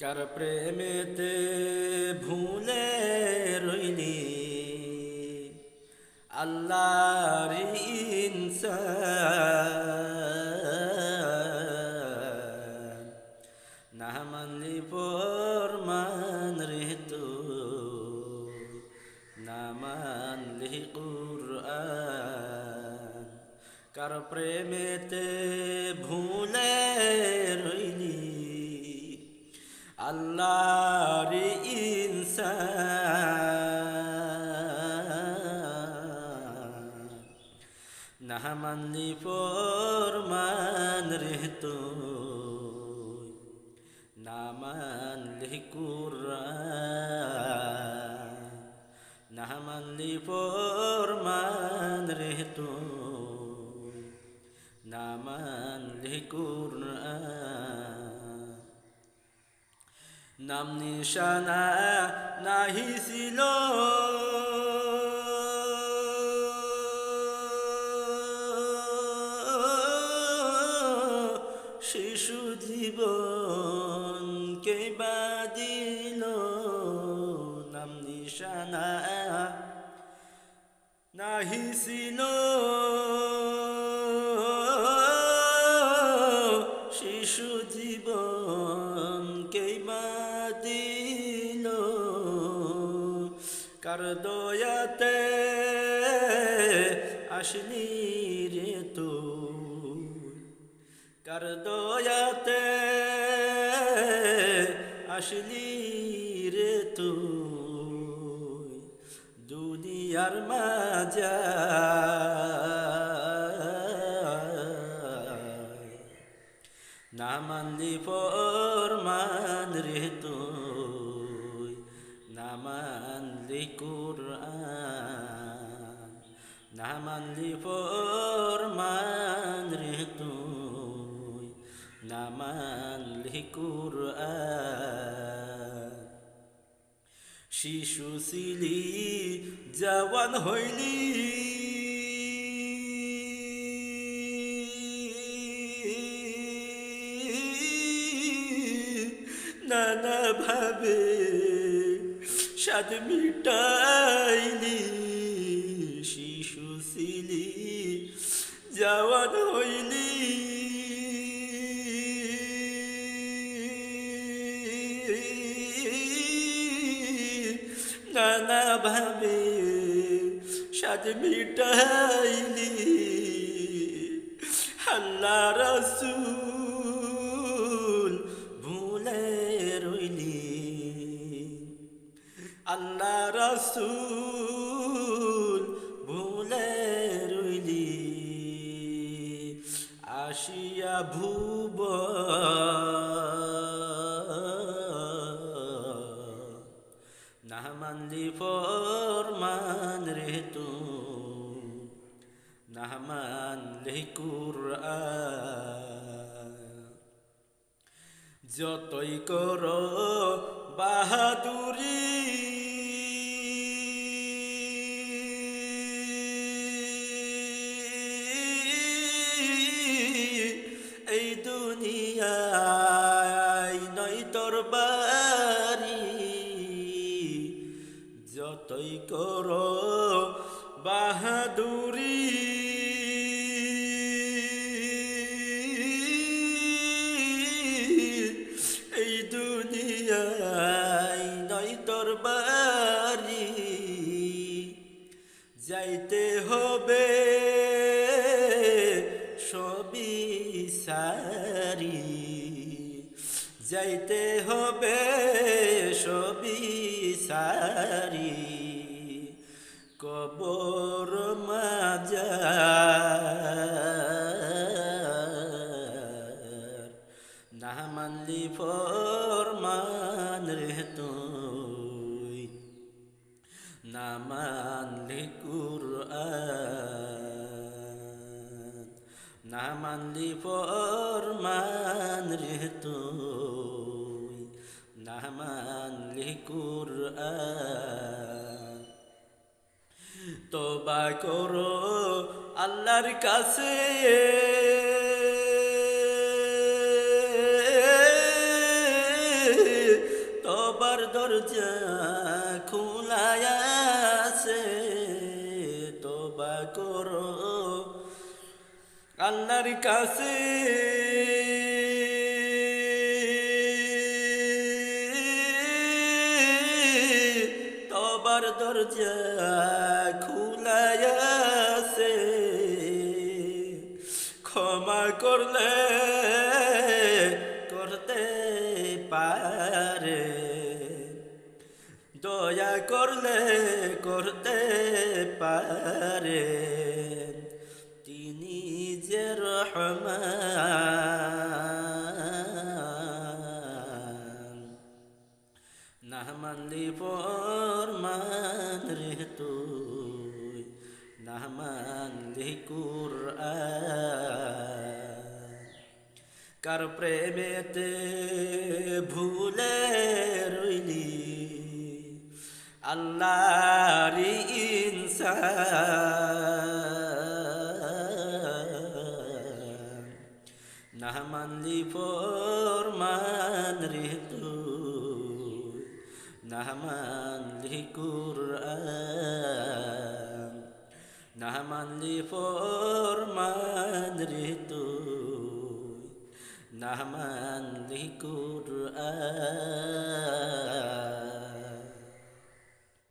কার প্রেমেতে ভুলে রইলি? আল্লাহর ইনসান। না মানলি ফরমান রে তো। না মানলি কুরআন। কার প্রেমেতে ভুলে রইলি? আল্লাহর ইনসান। না মানলি ফরমান রে তো না মানলি কুরআন। না মানলি ফরমান রে তো না মানলি কুরআন। নাম নিশানা নাহি ছিল। শিশু জীবন কে বাদিল নাম নিশানা নাহি ছিল। কার দয়াতে আসলি রে তো কার দয়াতে আসলি রে তুই। দুনিয়ার মাজা না মানলি ফরমান না মানলি কুরআন না মানলি ফরমান রে তুই না মানলি কুরআন। শিশু ছিলি, জওয়ান হইলি। নানা ভাবে সাদ মিটাইলি শিশু ছিলি যাওয়ান হইলি। নানা ভাবে সাদ মিটাইলি না মানলি ফরমান রে তু না মানলি কুরআন। যতই কর বাহাদুরি, এই দুনিয়ায় নয় তোর বাড়ি যাইতে হবে সবই সারি। যাইতে হবে সবই সারি। কবর মাজা না মানলি ফরমান রে তুই মানলি ফরমান রে তুই না মানলি কুরআন। তোবা করো আল্লাহর কাছে। আল্লাহর কাছে। তোবার দরজা খোলায় আছে। ক্ষমা করলে করতে পারে। দয়া করলে করতে পারে। যে রহমান না মানলি ফরমান রে তুই না মানলি কুরআন কার প্রেমেতে ভুলে রইলি আল্লাহর ইনসান না মানলি ফরমান রে তুই না মানলি কুরআন না মানলি ফরমান রে তুই না মানলি কুরআন